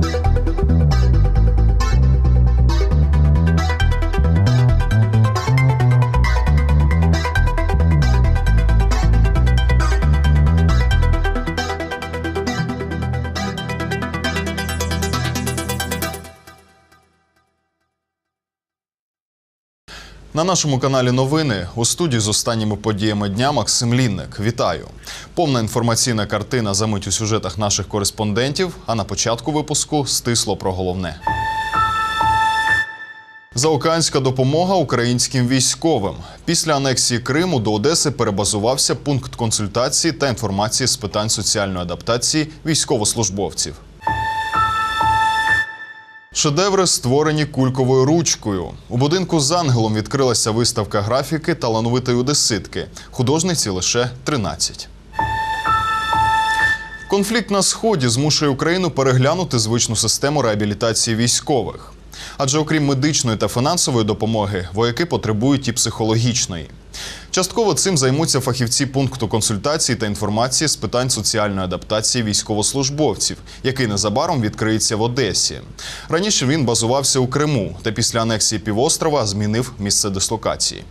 thank you На нашому каналі новини у студії з останніми подіями дня Максим Лінник. Вітаю! Повна інформаційна картина за мить у сюжетах наших кореспондентів. А на початку випуску стисло про головне. Заокеанська допомога українським військовим. Після анексії Криму до Одеси перебазувався пункт консультації та інформації з питань соціальної адаптації військовослужбовців. Шедеври створені кульковою ручкою. У будинку з ангелом відкрилася виставка графіки талановитої одеситки. Художниці лише 13. Конфлікт на сході змушує Україну переглянути звичну систему реабілітації військових. Адже окрім медичної та фінансової допомоги, вояки потребують і психологічної. Частково цим займуться фахівці пункту консультації та інформації з питань соціальної адаптації військовослужбовців, який незабаром відкриється в Одесі. Раніше він базувався у Криму та після анексії півострова змінив місце дислокації.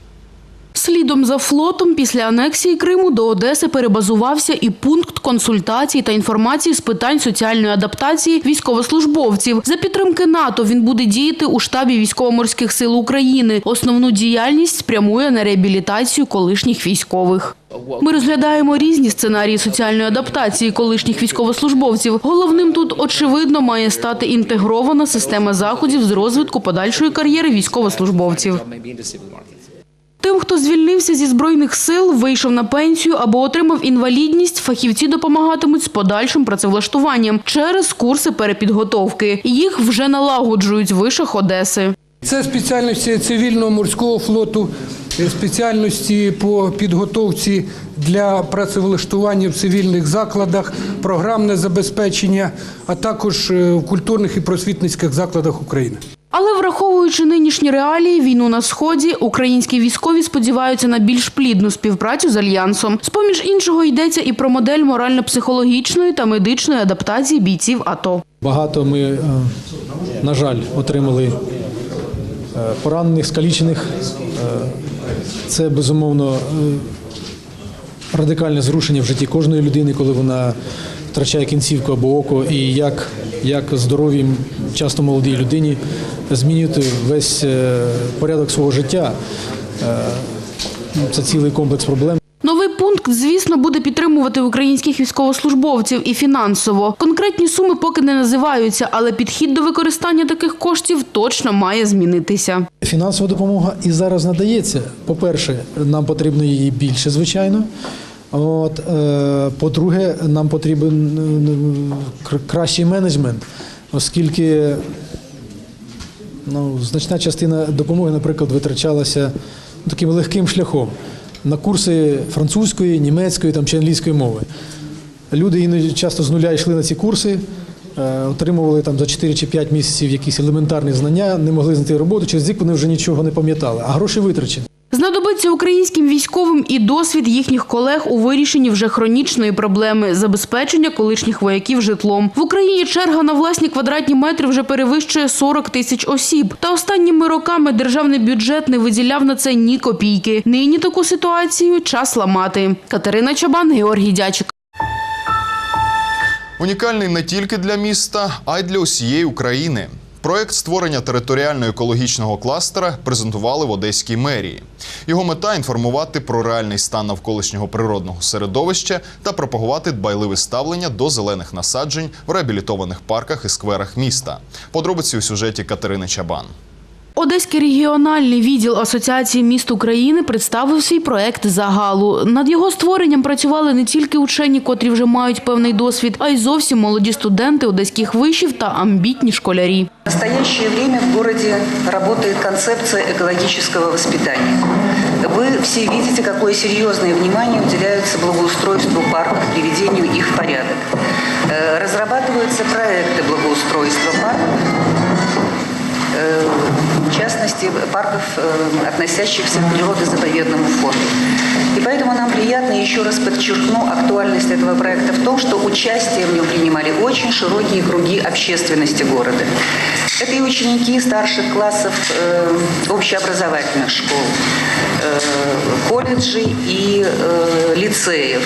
Слідом за флотом після анексії Криму до Одеси перебазувався і пункт консультацій та інформації з питань соціальної адаптації військовослужбовців. За підтримки НАТО він буде діяти у штабі військово-морських сил України. Основну діяльність спрямує на реабілітацію колишніх військових. Ми розглядаємо різні сценарії соціальної адаптації колишніх військовослужбовців. Головним тут очевидно має стати інтегрована система заходів з розвитку подальшої кар'єри військовослужбовців. Тим, хто звільнився зі збройних сил, вийшов на пенсію або отримав інвалідність, фахівці допомагатимуть з подальшим працевлаштуванням через курси перепідготовки. Їх вже налагоджують в вишах Одеси. Це спеціальності цивільного морського флоту, спеціальності по підготовці для працевлаштування в цивільних закладах, програмне забезпечення, а також е, в культурних і просвітницьких закладах України. Але враховуючи нинішні реалії, війну на сході, українські військові сподіваються на більш плідну співпрацю з альянсом. З поміж іншого йдеться і про модель морально-психологічної та медичної адаптації бійців АТО. Багато ми, е, на жаль, отримали поранених, скалічених. Е, Це безумовно е, радикальне зрушення в житті кожної людини, коли вона втрачає кінцівку або око, і як, як здоровій, часто молодій людині змінювати весь е, порядок свого життя. Е, Це цілий комплекс проблем. Новий пункт, звісно, буде підтримувати українських військовослужбовців і фінансово. Конкретні суми поки не називаються, але підхід до використання таких коштів точно має змінитися. Фінансова допомога і зараз надається. По-перше, нам потрібно її більше, звичайно. Е, по-друге, нам потрібен е, кр- кращий менеджмент, оскільки ну, значна частина допомоги, наприклад, витрачалася таким легким шляхом на курси французької, німецької там, чи англійської мови. Люди іноді часто з нуля йшли на ці курси, е, отримували там за 4 чи 5 місяців якісь елементарні знання, не могли знайти роботу, через рік вони вже нічого не пам'ятали, а гроші витрачені. Знадобиться українським військовим і досвід їхніх колег у вирішенні вже хронічної проблеми забезпечення колишніх вояків житлом. В Україні черга на власні квадратні метри вже перевищує 40 тисяч осіб. Та останніми роками державний бюджет не виділяв на це ні копійки. Нині таку ситуацію час ламати. Катерина Чабан, Георгій Дячик. Унікальний не тільки для міста, а й для усієї України. Проект створення територіально-екологічного кластера презентували в Одеській мерії. Його мета інформувати про реальний стан навколишнього природного середовища та пропагувати дбайливе ставлення до зелених насаджень в реабілітованих парках і скверах міста. Подробиці у сюжеті Катерини Чабан. Одеський регіональний відділ Асоціації міст України представив свій проект загалу. Над його створенням працювали не тільки учені, котрі вже мають певний досвід, а й зовсім молоді студенти одеських вишів та амбітні школярі. В настоящее время в городе работает концепция экологического воспитания. Вы все видите, какое серьезное внимание уделяется благоустройству парков, приведению их в порядок. Э, Разрабатываются проекты благоустройства парков, э, в частности, парков, э, относящихся к природозаповедному фонду. И поэтому нам приятно, еще раз подчеркну, актуальность этого проекта в том, что участие в нем принимали очень широкие круги общественности города. Это и ученики старших классов э, общеобразовательных школ, э, колледжей и э, лицеев,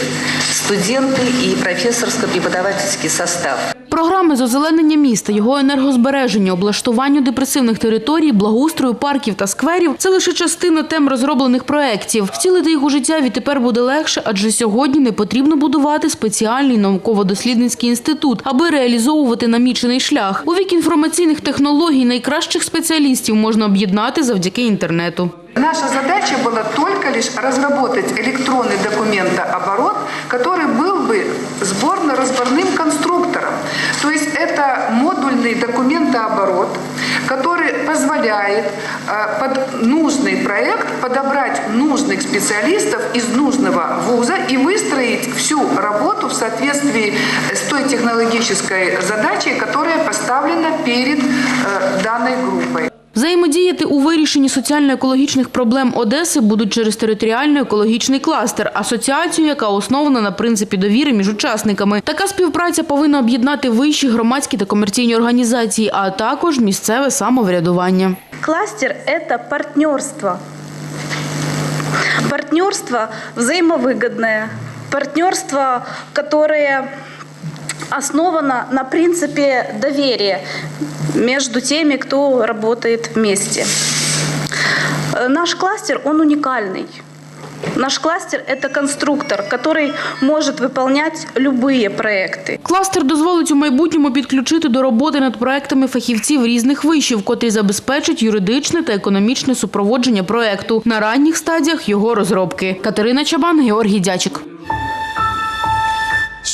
студенты и профессорско-преподавательский состав. Програми з озеленення міста, його енергозбереження, облаштуванню депресивних територій, благоустрою парків та скверів це лише частина тем розроблених проєктів. Втілити їх у життя відтепер буде легше, адже сьогодні не потрібно будувати спеціальний науково-дослідницький інститут, аби реалізовувати намічений шлях. У вік інформаційних технологій найкращих спеціалістів можна об'єднати завдяки інтернету. Наша задача была только лишь разработать электронный документооборот, который был бы сборно-разборным конструктором. То есть это модульный документооборот, который позволяет э, под нужный проект подобрать нужных специалистов из нужного вуза и выстроить всю работу в соответствии с той технологической задачей, которая поставлена перед э, данной группой. Взаємодіяти у вирішенні соціально-екологічних проблем Одеси будуть через територіально-екологічний кластер, асоціацію, яка основана на принципі довіри між учасниками. Така співпраця повинна об'єднати вищі громадські та комерційні організації, а також місцеве самоврядування. Кластер – это партнерство. Партнерство взаимовыгодное. Партнерство, которое основано на принципе доверия между теми, кто работает вместе. Э, Наш кластер, он уникальный. Наш кластер – это конструктор, который может выполнять любые проекты. Кластер дозволить у майбутньому підключити до роботи над проектами фахівців різних вишів, котрі забезпечать юридичне та економічне супроводження проекту на ранніх стадіях його розробки. Катерина Чабан, Георгій Дячик.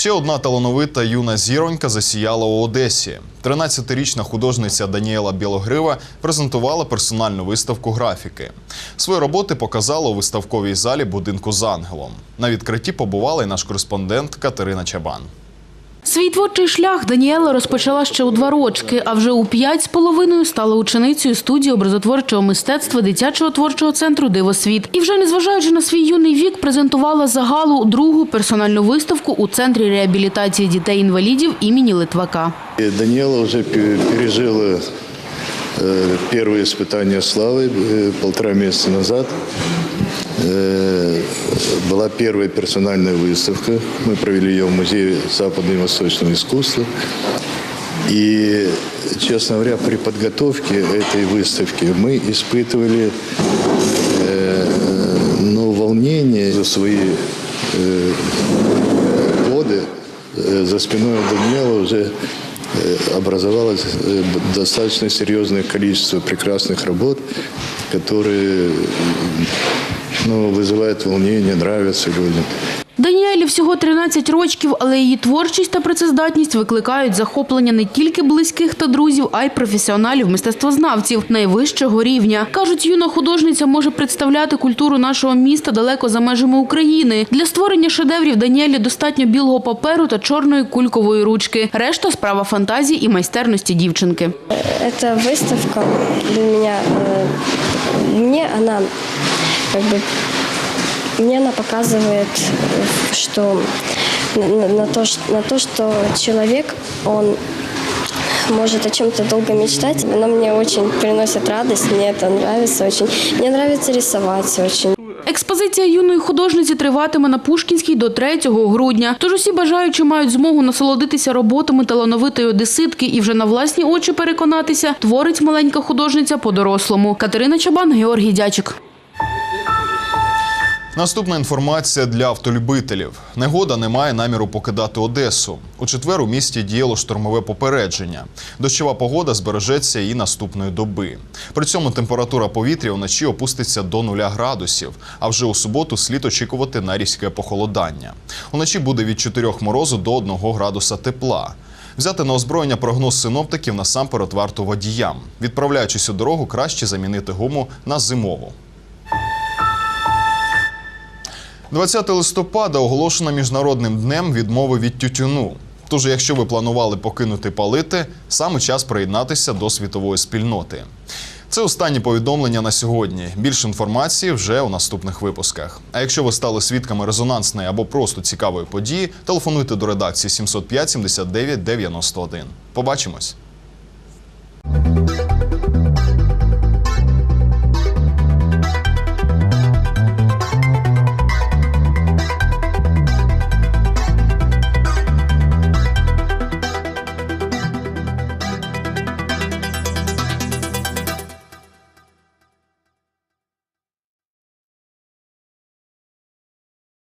Ще одна талановита юна зіронька засіяла у Одесі. 13-річна художниця Даніела Білогрива презентувала персональну виставку графіки. Свої роботи показала у виставковій залі будинку з ангелом. На відкритті побувала й наш кореспондент Катерина Чабан. Свій творчий шлях Даніела розпочала ще у два рочки, а вже у п'ять з половиною стала ученицею студії образотворчого мистецтва дитячого творчого центру Дивосвіт. І вже незважаючи на свій юний вік, презентувала загалу другу персональну виставку у центрі реабілітації дітей-інвалідів імені Литвака. И Даниэла уже пе- пережила э, первые испытания славы э, полтора месяца назад. Э, была первая персональная выставка. Мы провели ее в Музее западного и восточного искусства. И, честно говоря, при подготовке этой выставки мы испытывали э, ну, волнение за свои э, годы. За спиной Даниэла уже образовалось достаточно серьезное количество прекрасных работ, которые ну, вызывают волнение, нравятся людям. Даніелі всього 13 рочків, але її творчість та працездатність викликають захоплення не тільки близьких та друзів, а й професіоналів, мистецтвознавців найвищого рівня. Кажуть, юна художниця може представляти культуру нашого міста далеко за межами України. Для створення шедеврів Даніелі достатньо білого паперу та чорної кулькової ручки. Решта справа фантазії і майстерності дівчинки. Эта выставка для меня, э, мне она как бы мне она показывает, э, что на, на- на то, ш- на то, что человек, он может о чем-то долго мечтать, но мне очень приносит радость, мне это нравится очень. Мне нравится рисовать очень. Експозиція юної художниці триватиме на Пушкінській до 3 грудня. Тож усі бажаючі мають змогу насолодитися роботами талановитої одеситки і вже на власні очі переконатися, творить маленька художниця по-дорослому. Катерина Чабан, Георгій Дячик. Наступна інформація для автолюбителів. Негода не має наміру покидати Одесу. У четвер у місті діяло штормове попередження. Дощова погода збережеться і наступної доби. При цьому температура повітря вночі опуститься до 0 градусів, а вже у суботу слід очікувати на різке похолодання. Уночі буде від 4 морозу до 1 градуса тепла. Взяти на озброєння прогноз синоптиків насамперед варто водіям. Відправляючись у дорогу, краще замінити гуму на зимову. 20 листопада оголошено міжнародним днем відмови від тютюну. Тож, якщо ви планували покинути палити, саме час приєднатися до світової спільноти. Це останні повідомлення на сьогодні. Більше інформації вже у наступних випусках. А якщо ви стали свідками резонансної або просто цікавої події, телефонуйте до редакції 705 79 91. Побачимось.